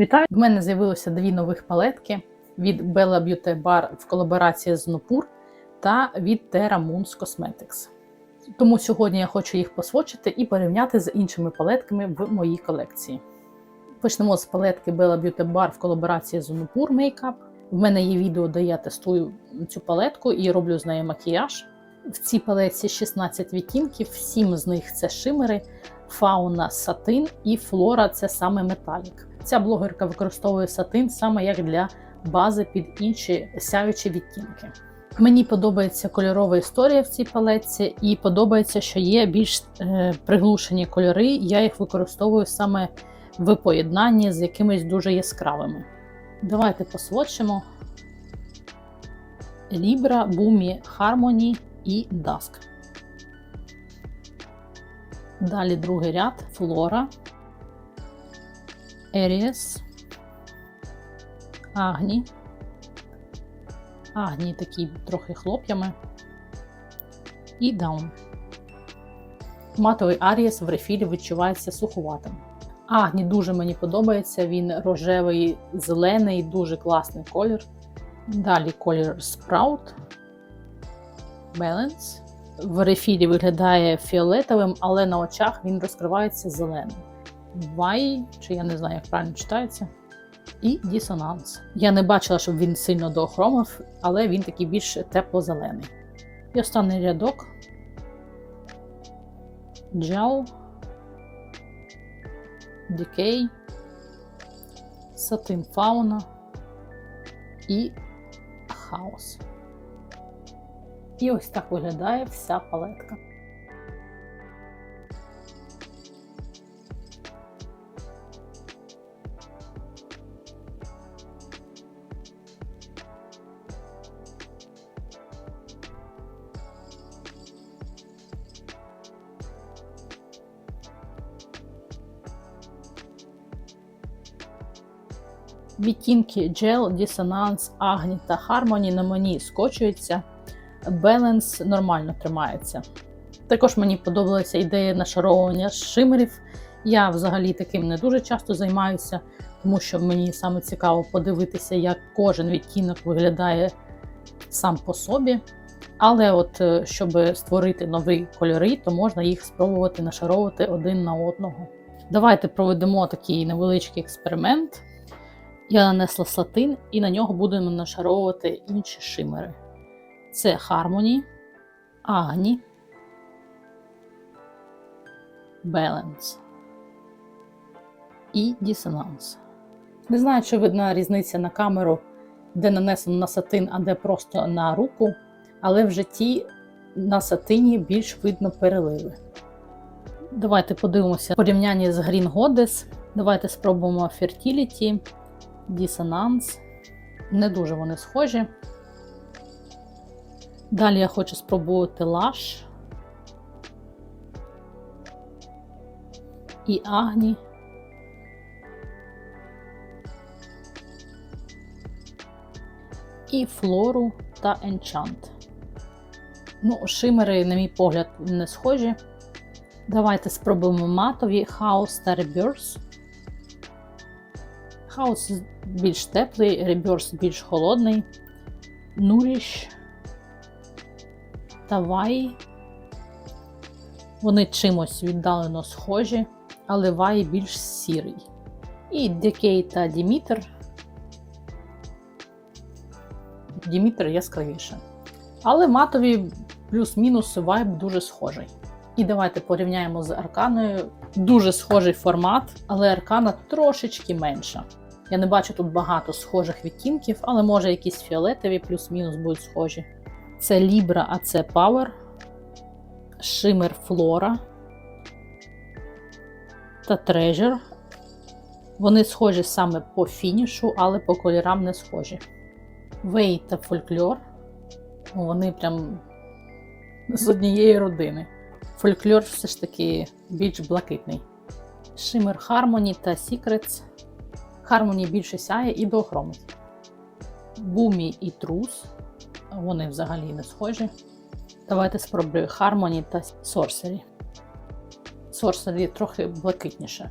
Вітаю! В мене з'явилося дві нових палетки від Bella Beauty Bar в колаборації з Nupur та від Terra Moons Cosmetics. Тому сьогодні я хочу їх посвочити і порівняти з іншими палетками в моїй колекції. Почнемо з палетки Bella Beauty Bar в колаборації з Nupur Makeup. В мене є відео, де я тестую цю палетку і роблю з нею макіяж. В цій палетці 16 відтінків, 7 з них це шимери, фауна сатин і флора це саме металік. Ця блогерка використовує сатин саме як для бази під інші сяючі відтінки. Мені подобається кольорова історія в цій палетці, і подобається, що є більш е, приглушені кольори. Я їх використовую саме в поєднанні з якимись дуже яскравими. Давайте посводчимо Libra, Bumi, Harmony і Dusk. Далі другий ряд Flora, Aries, Агні. Агні такі трохи хлоп'ями. І Даун. Матовий Аріс в рефілі відчувається суховатим. Агні дуже мені подобається, він рожевий, зелений, дуже класний колір. Далі колір Sprout. Balance. В рефілі виглядає фіолетовим, але на очах він розкривається зеленим. Вай, чи я не знаю, як правильно читається. І дисонанс. Я не бачила, щоб він сильно доохромив, але він такий більш тепло-зелений. І останній рядок. Gel, Decay, Satin Fauna і Хаос. І ось так виглядає вся палетка. Відтінки Gel, Dissonance, Agni та Harmony на мені скочуються, Balance нормально тримається. Також мені подобалася ідея нашаровування шимерів. Я взагалі таким не дуже часто займаюся, тому що мені саме цікаво подивитися, як кожен відтінок виглядає сам по собі. Але от е, щоб створити нові кольори, то можна їх спробувати нашаровувати один на одного. Давайте проведемо такий невеличкий експеримент. Я нанесла сатин і на нього будемо нашаровувати інші шимери. Це Harmony, Agni, Balance і Dissonance. Не знаю, чи видна різниця на камеру, де нанесено на сатин, а де просто на руку, але в житті на сатині більш видно переливи. Давайте подивимося порівняння з Green Goddess. Давайте спробуємо Fertility. Дісонанс. Не дуже вони схожі. Далі я хочу спробувати Lush і Агні. І Флору та Enchant. Ну, шимери, на мій погляд, не схожі. Давайте спробуємо матові House та Rebirth. Хаус більш теплий, реберс більш холодний, Нуріш та Вай. Вони чимось віддалено схожі, але Вай більш сірий. І Декей та Дімітр. Дімітр яскравіше. Але матові плюс-мінус вайб дуже схожий. І давайте порівняємо з арканою. Дуже схожий формат, але аркана трошечки менша. Я не бачу тут багато схожих відтінків, але може якісь фіолетові плюс-мінус будуть схожі. Це Libra, а це Power, Shimmer Flora та Treasure. Вони схожі саме по фінішу, але по кольорам не схожі. Way та Folklore. Вони прям з однієї родини. Фольклор все ж таки більш блакитний. Shimmer Harmony та Secrets. Harmony більше сяє і доохромить. Бумі і Трус. Вони взагалі не схожі. Давайте спробую Harmony та Sorcery. Sorcery трохи блакитніше.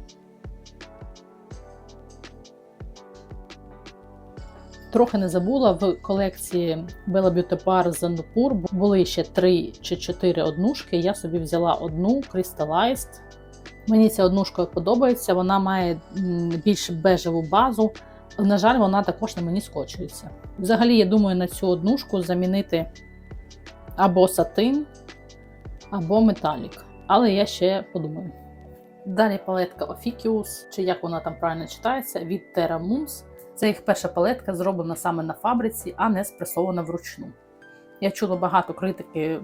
Трохи не забула в колекції Bella Beauty Bar з Нупур були ще три чи чотири однушки. Я собі взяла одну Crystallized. Мені ця однушка подобається, вона має більш бежеву базу. На жаль, вона також на мені скочується. Взагалі, я думаю, на цю однушку замінити або сатин, або металік. Але я ще подумаю. Далі палетка Officius, чи як вона там правильно читається, від Terra Moons. Це їх перша палетка, зроблена саме на фабриці, а не спресована вручну. Я чула багато критики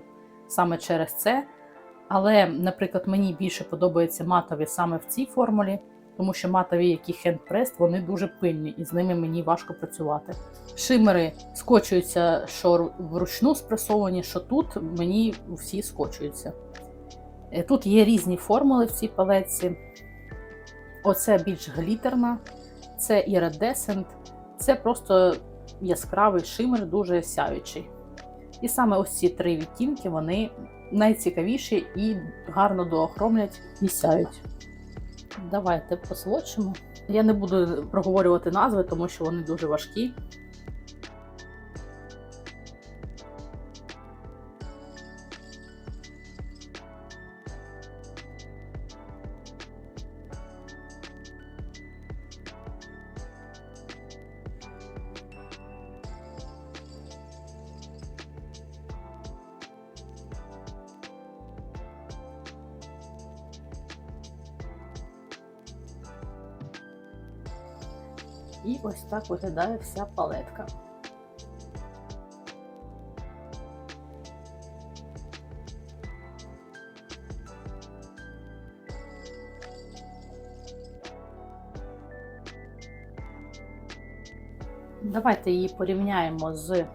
саме через це. Але, наприклад, мені більше подобаються матові саме в цій формулі, тому що матові, які хендпрест, вони дуже пильні, і з ними мені важко працювати. Шимери скочуються, що вручну спресовані, що тут мені всі скочуються. Е, Тут є різні формули в цій палетці. Оце більш глітерна, це iridescent, це просто яскравий шимер, дуже сяючий. І саме ось ці три відтінки вони найцікавіші і гарно доохромлять і сяють. Давайте посвочимо. Я не буду проговорювати назви, тому що вони дуже важкі. І ось так виглядає вся палетка. Давайте її порівняємо з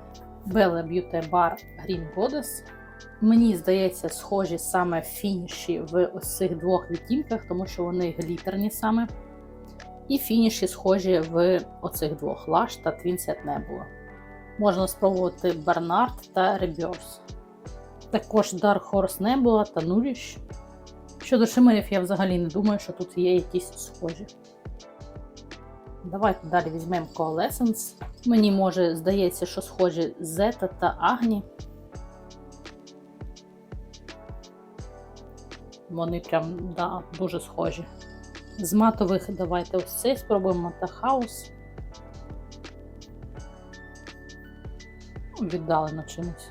Bella Beauty Bar Green Goddess. Мені здається, схожі саме фініші в ось двох відтінках, тому що вони глітерні саме. І фініші схожі в оцих двох Lush та Twinset Nebula. Можна спробувати Barnard та Rebirth. Також Dark Horse Nebula та Nourish. Щодо шимерів, я взагалі не думаю, що тут є якісь схожі. Давайте далі візьмемо Coalescence. Мені може здається, що схожі Zeta та Agni. Вони прям да, дуже схожі. З матових давайте ось цей спробуємо та хаус. Ну, Віддалено чимось.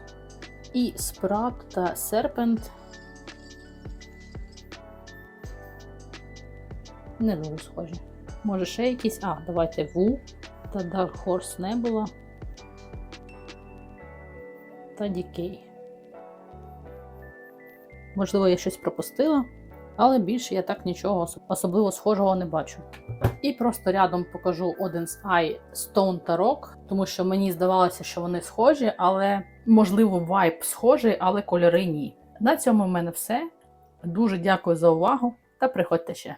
І Sprout та Serpent. Не дуже схожі. Може ще якісь. А, давайте Ву та Dark Horse Nebula та Decay. Можливо, я щось пропустила, але більше я так нічого особливо схожого не бачу. І просто рядом покажу один з Eye Stone та Rock, тому що мені здавалося, що вони схожі, але можливо вайб схожий, але кольори ні. На цьому в мене все. Дуже дякую за увагу та приходьте ще.